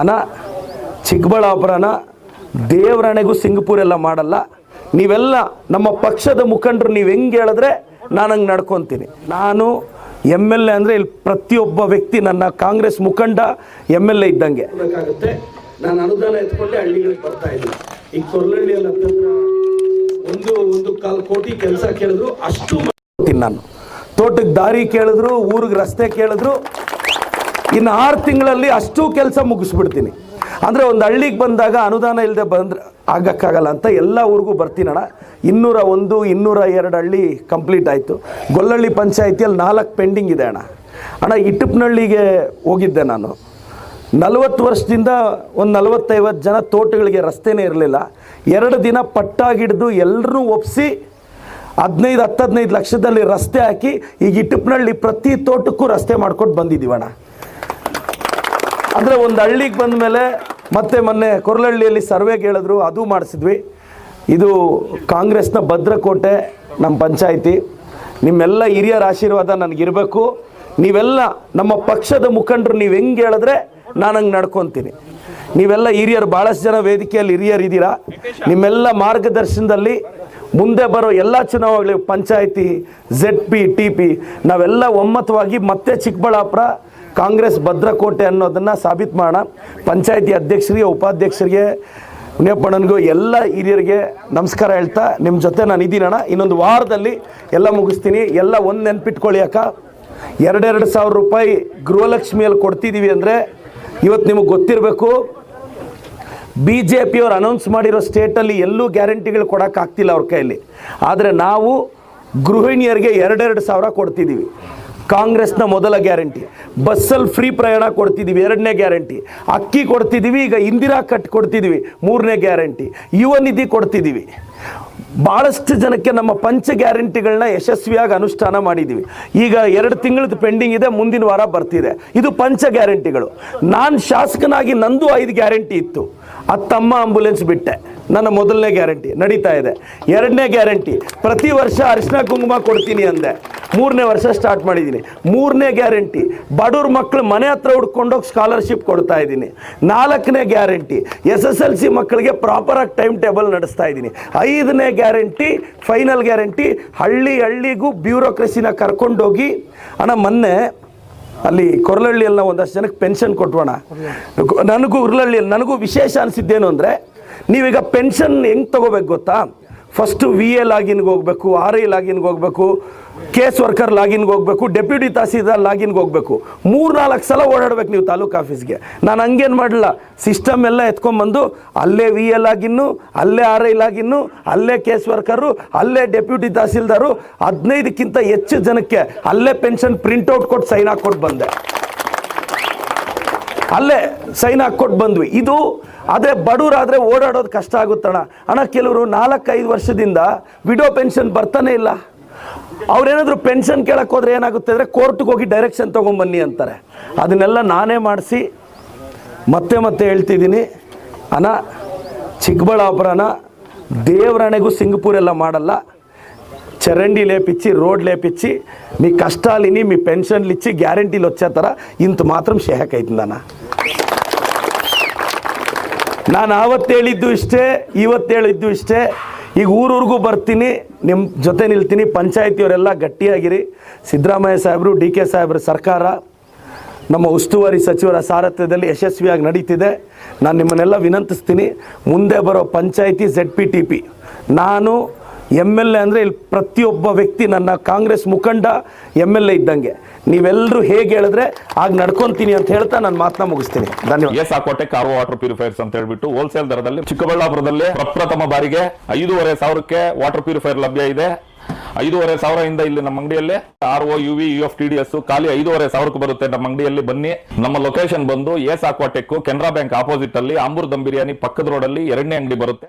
ಅಣ್ಣ ಚಿಕ್ಕಬಳ್ಳಾಪುರನ ದೇವರಣೆಗೂ ಸಿಂಗಪುರ್ ಎಲ್ಲ ಮಾಡಲ್ಲ. ನೀವೆಲ್ಲ ನಮ್ಮ ಪಕ್ಷದ ಮುಖಂಡರು ನೀವು ಹೆಂಗೆ ಹೇಳಿದ್ರೆ ನಾನು ಹಂಗೆ ನಡ್ಕೊತೀನಿ. ನಾನು ಎಂ ಎಲ್ ಎ ಅಂದರೆ ಇಲ್ಲಿ ಪ್ರತಿಯೊಬ್ಬ ವ್ಯಕ್ತಿ ನನ್ನ ಕಾಂಗ್ರೆಸ್ ಮುಖಂಡ ಎಂ ಎಲ್ ಎ ಇದ್ದಂಗೆ. ನಾನು ಅನುದಾನ ಎತ್ಕೊಂಡೆ ಹಳ್ಳಿಗಳಿಗೆ ಬರ್ತಾ ಇದ್ದೀನಿ. ಈಗ ಕೊರ್ಲಳ್ಳಿಯಲ್ಲಿ ಅಂತಂದ್ರೆ ಒಂದು ಒಂದು ಕಾಲು ಕೋಟಿ ಕೆಲಸ ಕೇಳಿದ್ರು ಅಷ್ಟು ಮಾಡ್ತೀನಿ ನಾನು. ತೋಟಕ್ಕೆ ದಾರಿ ಕೇಳಿದ್ರು ಊರಿಗೆ ರಸ್ತೆ ಕೇಳಿದ್ರು ಇನ್ನು ಆರು ತಿಂಗಳಲ್ಲಿ ಅಷ್ಟು ಕೆಲಸ ಮುಗಿಸ್ಬಿಡ್ತೀನಿ. ಅಂದರೆ ಒಂದು ಹಳ್ಳಿಗೆ ಬಂದಾಗ ಅನುದಾನ ಇಲ್ಲದೆ ಬಂದ್ರೆ ಆಗೋಕ್ಕಾಗಲ್ಲ ಅಂತ ಎಲ್ಲ ಊರಿಗೂ ಬರ್ತೀನಣ್ಣ. ಇನ್ನೂರ ಒಂದು, ಇನ್ನೂರ ಎರಡು ಹಳ್ಳಿ ಕಂಪ್ಲೀಟ್ ಆಯಿತು. ಗೊಲ್ಲಹಳ್ಳಿ ಪಂಚಾಯಿತಿಯಲ್ಲಿ ನಾಲ್ಕು ಪೆಂಡಿಂಗ್ ಇದೆ ಅಣ್ಣ. ಅಣ್ಣ, ಇಟಿಪ್ನಳ್ಳಿಗೆ ಹೋಗಿದ್ದೆ ನಾನು. ನಲವತ್ತು ವರ್ಷದಿಂದ ಒಂದು ನಲವತ್ತೈವತ್ತು ಜನ ತೋಟಗಳಿಗೆ ರಸ್ತೆನೇ ಇರಲಿಲ್ಲ. ಎರಡು ದಿನ ಪಟ್ಟಾಗಿಡ್ದು ಎಲ್ಲರೂ ಒಪ್ಪಿಸಿ ಹದಿನೈದು ಹತ್ತು ಹದಿನೈದು ಲಕ್ಷದಲ್ಲಿ ರಸ್ತೆ ಹಾಕಿ ಈಗ ಇಟಿಪ್ನಳ್ಳಿ ಪ್ರತಿ ತೋಟಕ್ಕೂ ರಸ್ತೆ ಮಾಡ್ಕೊಂಡು ಬಂದಿದ್ದೀವಣ್ಣ ಅಂದರೆ ಒಂದು ಹಳ್ಳಿಗೆ ಬಂದ ಮೇಲೆ ಮತ್ತೆ ಮೊನ್ನೆ ಕೊರಲಹಳ್ಳಿಯಲ್ಲಿ ಸರ್ವೆ ಕೇಳಿದ್ರು, ಅದು ಮಾಡಿಸಿದ್ವಿ. ಇದು ಕಾಂಗ್ರೆಸ್ನ ಭದ್ರಕೋಟೆ ನಮ್ಮ ಪಂಚಾಯಿತಿ. ನಿಮ್ಮೆಲ್ಲ ಹಿರಿಯರ ಆಶೀರ್ವಾದ ನನಗಿರಬೇಕು. ನೀವೆಲ್ಲ ನಮ್ಮ ಪಕ್ಷದ ಮುಖಂಡರು, ನೀವು ಹೆಂಗೆ ಹೇಳಿದ್ರೆ ನಾನು ಹಂಗೆ ನಡ್ಕೊತೀನಿ. ನೀವೆಲ್ಲ ಹಿರಿಯರು ಭಾಳಷ್ಟು ಜನ ವೇದಿಕೆಯಲ್ಲಿ ಹಿರಿಯರು ಇದ್ದೀರಾ? ನಿಮ್ಮೆಲ್ಲ ಮಾರ್ಗದರ್ಶನದಲ್ಲಿ ಮುಂದೆ ಬರೋ ಎಲ್ಲ ಚುನಾವಣೆಗಳು panchayat, Z P, T P, ನಾವೆಲ್ಲ ಒಮ್ಮತವಾಗಿ ಮತ್ತೆ ಚಿಕ್ಕಬಳ್ಳಾಪುರ ಕಾಂಗ್ರೆಸ್ ಭದ್ರಕೋಟೆ ಅನ್ನೋದನ್ನು ಸಾಬೀತು ಮಾಡೋಣ ಪಂಚಾಯಿತಿ ಅಧ್ಯಕ್ಷರಿಗೆ, ಉಪಾಧ್ಯಕ್ಷರಿಗೆ, ಮುನಿಯಪ್ಪಣ್ಣನಿಗೂ ಎಲ್ಲ ಹಿರಿಯರಿಗೆ ನಮಸ್ಕಾರ ಹೇಳ್ತಾ ನಿಮ್ಮ ಜೊತೆ ನಾನು ಇದ್ದೀನಣ್ಣ ಇನ್ನೊಂದು ವಾರದಲ್ಲಿ ಎಲ್ಲ ಮುಗಿಸ್ತೀನಿ. ಎಲ್ಲ ಒಂದು ನೆನ್ಪಿಟ್ಕೊಳ್ಳಿ ಅಕ್ಕ. ಎರಡೆರಡು ಸಾವಿರ ರೂಪಾಯಿ ಗೃಹಲಕ್ಷ್ಮಿಯಲ್ಲಿ ಕೊಡ್ತಿದ್ದೀವಿ ಅಂದರೆ ಇವತ್ತು ನಿಮಗೆ ಗೊತ್ತಿರಬೇಕು. ಬಿ ಜೆ ಪಿಯವ್ರು ಅನೌನ್ಸ್ ಮಾಡಿರೋ ಸ್ಟೇಟಲ್ಲಿ ಎಲ್ಲೂ ಗ್ಯಾರಂಟಿಗಳು ಕೊಡೋಕ್ಕಾಗ್ತಿಲ್ಲ ಅವ್ರ ಕೈಯಲ್ಲಿ ಆದರೆ ನಾವು ಗೃಹಿಣಿಯರಿಗೆ ಎರಡೆರಡು ಸಾವಿರ ಕೊಡ್ತಿದ್ದೀವಿ ಕಾಂಗ್ರೆಸ್ನ ಮೊದಲ ಗ್ಯಾರಂಟಿ. ಬಸ್ಸಲ್ಲಿ ಫ್ರೀ ಪ್ರಯಾಣ ಕೊಡ್ತಿದ್ದೀವಿ ಎರಡನೇ ಗ್ಯಾರಂಟಿ. ಅಕ್ಕಿ ಕೊಡ್ತಿದ್ದೀವಿ ಈಗ ಇಂದಿರಾ ಕಟ್ ಕೊಡ್ತಿದ್ದೀವಿ ಮೂರನೇ ಗ್ಯಾರಂಟಿ. ಯುವ ನಿಧಿ ಕೊಡ್ತಿದ್ದೀವಿ ಭಾಳಷ್ಟು ಜನಕ್ಕೆ ನಮ್ಮ ಪಂಚ ಗ್ಯಾರಂಟಿಗಳನ್ನ ಯಶಸ್ವಿಯಾಗಿ ಅನುಷ್ಠಾನ ಮಾಡಿದ್ದೀವಿ ಈಗ ಎರಡು ತಿಂಗಳದ್ದು ಪೆಂಡಿಂಗ್ ಇದೆ, ಮುಂದಿನ ವಾರ ಬರ್ತಿದೆ. ಇದು ಪಂಚ ಗ್ಯಾರಂಟಿಗಳು. ನಾನು ಶಾಸಕನಾಗಿ ನಂದು ಐದು ಗ್ಯಾರಂಟಿ ಇತ್ತು. ಹತ್ತಮ್ಮ ಆಂಬುಲೆನ್ಸ್ ಬಿಟ್ಟೆ. ನನ್ನ ಮೊದಲನೇ ಗ್ಯಾರಂಟಿ ನಡೀತಾ ಇದೆ. ಎರಡನೇ ಗ್ಯಾರಂಟಿ, ಪ್ರತಿ ವರ್ಷ ಅರಿಶಿನ ಕುಂಕುಮ ಕೊಡ್ತೀನಿ ಅಂದೆ. ಮೂರನೇ ವರ್ಷ ಸ್ಟಾರ್ಟ್ ಮಾಡಿದ್ದೀನಿ ಮೂರನೇ ಗ್ಯಾರಂಟಿ, ಬಡವ್ರ ಮಕ್ಕಳು ಮನೆ ಹತ್ರ ಹುಡ್ಕೊಂಡೋಗಿ ಸ್ಕಾಲರ್ಶಿಪ್ ಕೊಡ್ತಾ ಇದ್ದೀನಿ. ನಾಲ್ಕನೇ guarantee S S L C ಮಕ್ಕಳಿಗೆ ಪ್ರಾಪರಾಗಿ ಟೈಮ್ ಟೇಬಲ್ ನಡೆಸ್ತಾ ಇದ್ದೀನಿ. ಐದನೇ ಗ್ಯಾರಂಟಿ ಫೈನಲ್ ಗ್ಯಾರಂಟಿ, ಹಳ್ಳಿ ಹಳ್ಳಿಗೂ ಬ್ಯೂರೋಕ್ರಸಿನ ಕರ್ಕೊಂಡೋಗಿ, ಅಣ್ಣ ಮೊನ್ನೆ ಅಲ್ಲಿ ಕೊರಲಹಳ್ಳಿಯಲ್ಲಿ ನಾವು ಒಂದಷ್ಟು ಜನಕ್ಕೆ ಪೆನ್ಷನ್ ಕೊಟ್ವಣ ನನಗೂ ಉರ್ಲಹಳ್ಳಿಯಲ್ಲಿ, ನನಗೂ ವಿಶೇಷ ಅನಿಸಿದ್ದೇನು ಅಂದರೆ ನೀವೀಗ ಪೆನ್ಷನ್ ಹೆಂಗೆ ತೊಗೋಬೇಕು ಗೊತ್ತಾ? ಫಸ್ಟು ವಿ ಎ ಲಾಗಿನ್ಗೆ ಹೋಗಬೇಕು ಆರ್ ಐ ಲಾಗಿನ್ಗೆ ಹೋಗಬೇಕು ಕೇಸ್ ವರ್ಕರ್ ಲಾಗಿನ್ಗೆ ಹೋಗಬೇಕು ಡೆಪ್ಯೂಟಿ ತಹಸೀಲ್ದಾರ್ ಲಾಗಿನ್ಗೆ ಹೋಗಬೇಕು. ಮೂರು ನಾಲ್ಕು ಸಲ ಓಡಾಡ್ಬೇಕು ನೀವು ತಾಲೂಕು ಆಫೀಸ್ಗೆ. ನಾನು ಹಂಗೇನು ಮಾಡಲ್ಲ ಸಿಸ್ಟಮ್ ಎಲ್ಲ ಎತ್ಕೊಂಬಂದು ಅಲ್ಲೇ ವಿ ಎ ಲಾಗಿನ್ನು, ಅಲ್ಲೇ ಆರ್ ಐ ಲಾಗಿನ್ನು, ಅಲ್ಲೇ ಕೇಸ್ ವರ್ಕರು ಅಲ್ಲೇ ಡೆಪ್ಯೂಟಿ ತಹಸೀಲ್ದಾರು, ಹದಿನೈದಕ್ಕಿಂತ ಹೆಚ್ಚು ಜನಕ್ಕೆ ಅಲ್ಲೇ ಪೆನ್ಷನ್ ಪ್ರಿಂಟೌಟ್ ಕೊಟ್ಟು ಸೈನ್ ಹಾಕ್ಕೊಟ್ಟು ಬಂದೆ. ಅಲ್ಲೇ ಸೈನ್ ಹಾಕ್ಕೊಟ್ಟು ಬಂದ್ವಿ. ಇದು ಆದರೆ ಬಡವರಾದರೆ ಓಡಾಡೋದು ಕಷ್ಟ ಆಗುತ್ತಣ ಅಣ್ಣ, ಕೆಲವರು ನಾಲ್ಕೈದು ವರ್ಷದಿಂದ ವಿಡೋ ಪೆನ್ಷನ್ ಬರ್ತಾನೆ ಇಲ್ಲ. ಅವ್ರೇನಾದರೂ ಪೆನ್ಷನ್ ಕೇಳಕ್ಕೆ ಹೋದ್ರೆ ಏನಾಗುತ್ತೆ ಅಂದರೆ ಕೋರ್ಟ್ಗೆ ಹೋಗಿ ಡೈರೆಕ್ಷನ್ ತೊಗೊಂಬನ್ನಿ ಅಂತಾರೆ. ಅದನ್ನೆಲ್ಲ ನಾನೇ ಮಾಡಿಸಿ ಮತ್ತೆ ಮತ್ತೆ ಹೇಳ್ತಿದ್ದೀನಿ. ಅಣ್ಣ, ಚಿಕ್ಕಬಳ್ಳಾಪುರನ ದೇವರಣೆಗೂ ಸಿಂಗಪೂರೆಲ್ಲ ಮಾಡಲ್ಲ. చరండి లేపిచ్చి రోడ్ లేపిచ్చి మీ కష్టాలని మీ పెన్షన్లు ఇచ్చి గ్యారంటీలు వచ్చేతర ఇంత మాత్రం ಶೇಹಕ್ ಆಯ್ತದಣ್ಣ ನಾನು ಆವತ್ತು ಹೇಳಿದ್ದು ಇಷ್ಟೇ ಇವತ್ತು ಹೇಳಿದ್ದು ಇಷ್ಟೇ ಈಗ ಊರೂರಿಗೂ ಬರ್ತೀನಿ ನಿಮ್ಮ ಜೊತೆ ನಿಲ್ತೀನಿ ಪಂಚಾಯತಿಯವರೆಲ್ಲ ಗಟ್ಟಿಯಾಗಿರಿ ಸಿದ್ದರಾಮಯ್ಯ ಸಾಹೇಬರು ಡಿ ಕೆ ಸಾಹೇಬ್ರ ಸರ್ಕಾರ ನಮ್ಮ ಉಸ್ತುವಾರಿ ಸಚಿವರ ಸಾರಥ್ಯದಲ್ಲಿ ಯಶಸ್ವಿಯಾಗಿ ನಡೀತಿದೆ ನಾನು ನಿಮ್ಮನ್ನೆಲ್ಲ ವಿನಂತಿಸ್ತೀನಿ ಮುಂದೆ ಬರೋ panchayat Z P T P ನಾನು ಎಂ ಎಲ್ ಎ ಅಂದರೆ ಇಲ್ಲಿ ಪ್ರತಿಯೊಬ್ಬ ವ್ಯಕ್ತಿ ನನ್ನ ಕಾಂಗ್ರೆಸ್ ಮುಖಂಡ ಎಂ ಎಲ್ ಎ ಇದ್ದಂಗೆ. ನೀವೆಲ್ಲರೂ ಹೇಗೆ ಹೇಳಿದ್ರೆ, ಆಗ ನಡ್ಕೊತೀನಿ ಅಂತ ಹೇಳ್ತಾ ನಾನು ಮಾತನ್ನ ಮುಗಿಸ್ತೀನಿ. ಧನ್ಯವಾದ. ಎಸ್ ಆಕೋಟೆ ಕಾರ್ ವಾಟರ್ ಪ್ಯೂರಿಫೈರ್ಸ್ ಅಂತ ಹೇಳ್ಬಿಟ್ಟು ಹೋಲ್ಸೇಲ್ ದರದಲ್ಲಿ ಚಿಕ್ಕಬಳ್ಳಾಪುರದಲ್ಲಿ ಪ್ರಪ್ರಥಮ ಬಾರಿಗೆ ಐದೂವರೆ ಸಾವಿರಕ್ಕೆ ವಾಟರ್ ಪ್ಯೂರಿಫೈರ್ ಲಭ್ಯ ಇದೆ. ಐದೂವರೆ ಸಾವಿರದಿಂದ ಇಲ್ಲಿ ನಮ್ಮ ಅಂಗಡಿಯಲ್ಲಿ R O U V U F T D S ಖಾಲಿ ಐದೂವರೆ ಸಾವಿರಕ್ಕೆ ಬರುತ್ತೆ. ನಮ್ಮ ಅಂಗಡಿಯಲ್ಲಿ ಬನ್ನಿ. ನಮ್ಮ ಲೊಕೇಶನ್ ಬಂದು S Aquatech Canara bank opposite ಅಲ್ಲಿ ಆಂಬೂರ್ ದಮ್ ಬಿರಿಯಾನಿ ಪಕ್ಕದ ರೋಡ್ ಅಲ್ಲಿ ಎರಡನೇ ಅಂಗಡಿ ಬರುತ್ತೆ.